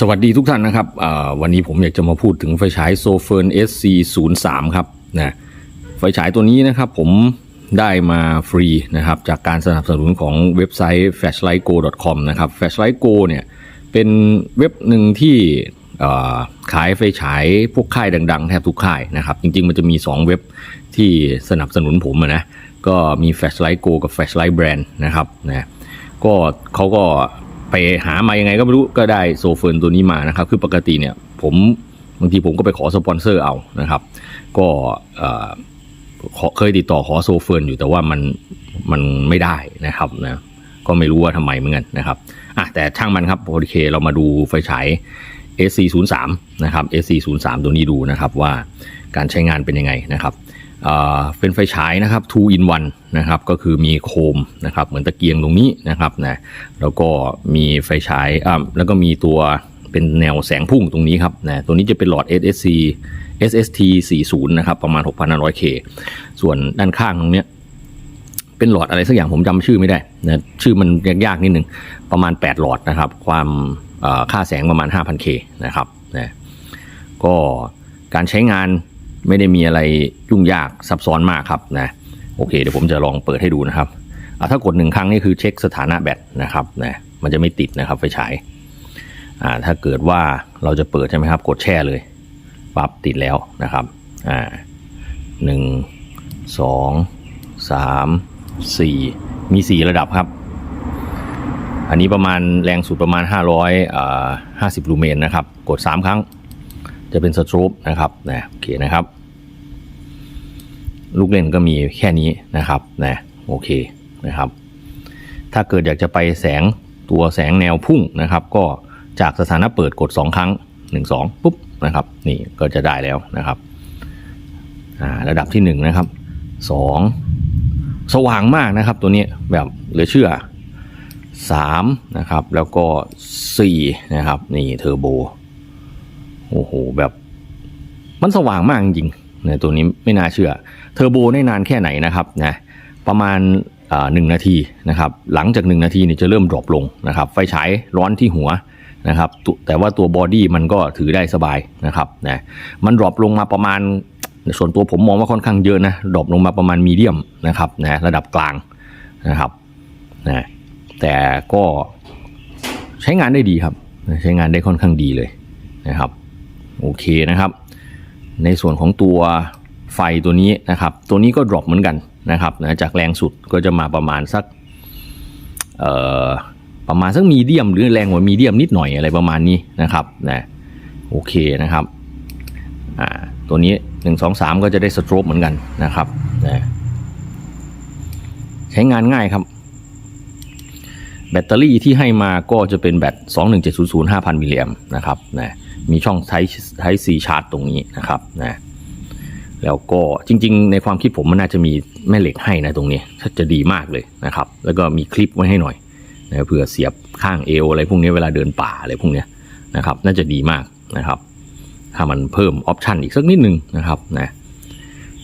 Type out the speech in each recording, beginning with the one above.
สวัสดีทุกท่านนะครับวันนี้ผมอยากจะมาพูดถึงไฟฉายโซเฟิร์น SC03 ครับนะไฟฉายตัวนี้นะครับผมได้มาฟรีนะครับจากการสนับสนุนของเว็บไซต์ flashlightgo.com นะครับ flashlightgo เนี่ยเป็นเว็บหนึ่งที่ขายไฟฉายพวกค่ายดังๆ แทบทุกค่ายนะครับจริงๆมันจะมี 2 เว็บที่สนับสนุนผมนะก็มี flashlight go กับ flashlight brand นะครับนะก็เขาก็ ไปหามายังไงก็ไม่รู้ก็ได้โซเฟิร์นตัวนี้มานะครับ คือปกติเนี่ยผมบางทีผมก็ไปขอสปอนเซอร์เอานะครับ ก็เคยติดต่อขอโซเฟิร์นอยู่แต่ว่ามันมันไม่ได้นะครับนะก็ไม่รู้ว่าทำไมเหมือนกันนะครับอะแต่ช่างมันครับโอเคเรามาดูไฟฉาย SC03 นะครับ SC03 ตัวนี้ดูนะครับว่าการใช้งานเป็นยังไงนะครับ เป็นไฟฉายนะครับ two in one นะครับ ก็คือมีโคมนะครับ เหมือนตะเกียงตรงนี้นะครับนะแล้วก็มีไฟฉายอ่าแล้วก็มีตัวเป็นแนวแสงพุ่งตรงนี้ครับนะตัวนี้จะเป็นหลอด SSC SST 40นะครับ ประมาณ 6,500K ส่วนด้านข้างตรงเนี้ยเป็นหลอดอะไรสักอย่างผมจำชื่อไม่ได้นะชื่อมันยากๆนิดนึง ประมาณ 8 หลอดนะครับ ความค่าแสงประมาณ 5,000K นะครับนะก็การใช้งาน ไม่ได้มีอะไรยุ่งยากซับซ้อนมากครับนะโอเคเดี๋ยวผมจะลองเปิดให้ดูนะครับถ้ากดหนึ่งครั้งนี่คือเช็คสถานะแบตนะครับนะมันจะไม่ติดนะครับไฟฉายอ่าถ้าเกิดว่าเราจะเปิดใช่ไหมครับ กดแช่เลยปั๊บติดแล้วนะครับอ่าหนึ่งสองสามสี่มีสี่ระดับครับ อันนี้ประมาณแรงสุดประมาณ 500อ่า50 ลูเมนนะครับ กด 3 ครั้ง จะเป็นสตรบนะครับนะโอเคนะครับ ลูกเล่นก็มีแค่นี้นะครับนะโอเคนะครับ ถ้าเกิดอยากจะไปแสงตัวแสงแนวพุ่งนะครับ ก็จากสถานะเปิดกด 2 ครั้ง 1 2 ปุ๊บนะครับนี่ก็จะได้แล้วนะครับอ่าระดับที่1นะครับ 2 สว่างมากนะครับตัวนี้แบบเหลือเชื่อ3นะครับแล้วก็4นะครับนี่เทอร์โบ โอ้โหแบบมันสว่างมากจริงๆนะตัวนี้ไม่น่าเชื่อ เทอร์โบได้นานแค่ไหนนะครับนะประมาณหนึ่งนาทีนะครับหลังจาก 1 นาทีเนี่ยจะเริ่มดรอปลงนะครับไฟฉายร้อนที่หัวนะครับแต่ว่าตัวบอดี้มันก็ถือได้สบายนะครับนะมันดรอปลงมาประมาณ ส่วนตัวผมมองว่าค่อนข้างเยอะนะดรอปลงมาประมาณมีเดียมนะครับนะระดับกลางนะครับนะแต่ก็ใช้งานได้ดีครับ ใช้งานได้ค่อนข้างดีเลยนะครับ โอเคนะครับ ในส่วนของตัวไฟตัวนี้นะครับ ตัวนี้ก็ดรอปเหมือนกันนะครับนะจากแรงสุดก็จะมาประมาณสักประมาณสักมีเดียมหรือแรงกว่ามีเดียมนิดหน่อยอะไรประมาณนี้นะครับนะโอเคนะครับตัวนี้ 1 2 3 ก็จะได้สโตรบเหมือนกันนะครับนะใช้งานง่ายครับ แบตเตอรี่ที่ให้มาก็จะเป็นแบต 21700 5,000 มิลลิแอมป์นะครับนะมีช่องไทไทซีชาร์จตรงนี้นะครับนะแล้วก็จริง ๆ ในความคิดผมมันน่าจะมีแม่เหล็กให้นะตรงนี้ถ้าจะดีมากเลยนะครับ แล้วก็มีคลิปไว้ให้หน่อยนะเผื่อเสียบข้างเอวอะไรพวกนี้เวลาเดินป่าอะไรพวกนี้นะครับน่าจะดีมากนะครับ ถ้ามันเพิ่มออปชันอีกสักนิดนึงนะครับนะ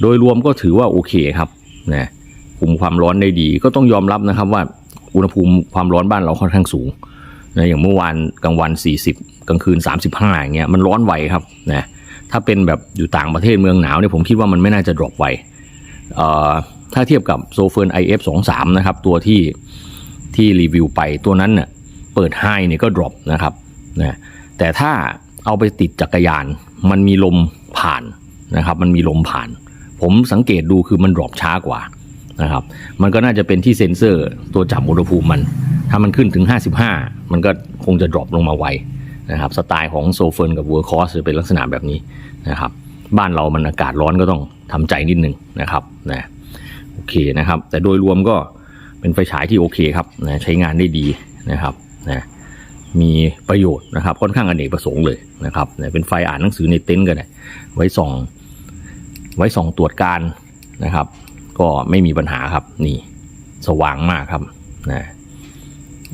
โดยรวมก็ถือว่าโอเคครับนะคุมความร้อนได้ดีก็ต้องยอมรับนะครับว่า อุณหภูมิความร้อนบ้านเราค่อนข้างสูงนะอย่างเมื่อวานกลางวัน 40 กลางคืน 35อย่างเงี้ยมันร้อนไวครับนะถ้าเป็นแบบอยู่ต่างประเทศเมืองหนาวเนี่ยผมคิดว่ามันไม่น่าจะดรอปไวเอ่อถ้าเทียบกับโซเฟิร์น IF23 นะครับตัวที่ที่รีวิวไปตัวนั้นเน่ยเปิดไฮเนี่ยก็ดรอปนะครับนะแต่ถ้าเอาไปติดจักรยาน มันมีลมผ่านนะครับมันมีลมผ่าน ผมสังเกตดูคือมันดรอปช้ากว่า นะครับ มันก็น่าจะเป็นที่เซ็นเซอร์ตัวจับอุณหภูมิมัน ถ้ามันขึ้นถึง 55 มันก็คงจะดรอปลงมาไวนะครับสไตล์ของโซเฟิร์นกับเวอร์คอสจะเป็นลักษณะแบบนี้นะครับบ้านเรามันอากาศร้อนก็ต้องทำใจนิดนึงนะครับนะโอเคนะครับ แต่โดยรวมก็เป็นไฟฉายที่โอเคครับนะใช้งานได้ดีนะครับนะมีประโยชน์นะครับค่อนข้างอเนกประสงค์เลยนะครับนะเป็นไฟอ่านหนังสือในเต็นท์ก็ได้ไว้ส่องไว้ส่องตรวจการนะครับ ก็ไม่มีปัญหาครับนี่สว่างมากครับนะ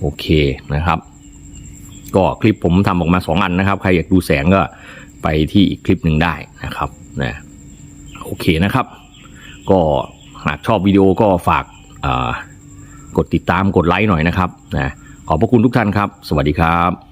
โอเคนะครับ ก็คลิปผมทำออกมาสองอันนะครับ ใครอยากดูแสงก็ไปที่อีกคลิปหนึ่งได้นะครับนะโอเคนะครับ ก็หากชอบวิดีโอก็ฝากกดติดตามกดไลค์หน่อยนะครับนะขอบพระคุณทุกท่านครับ สวัสดีครับ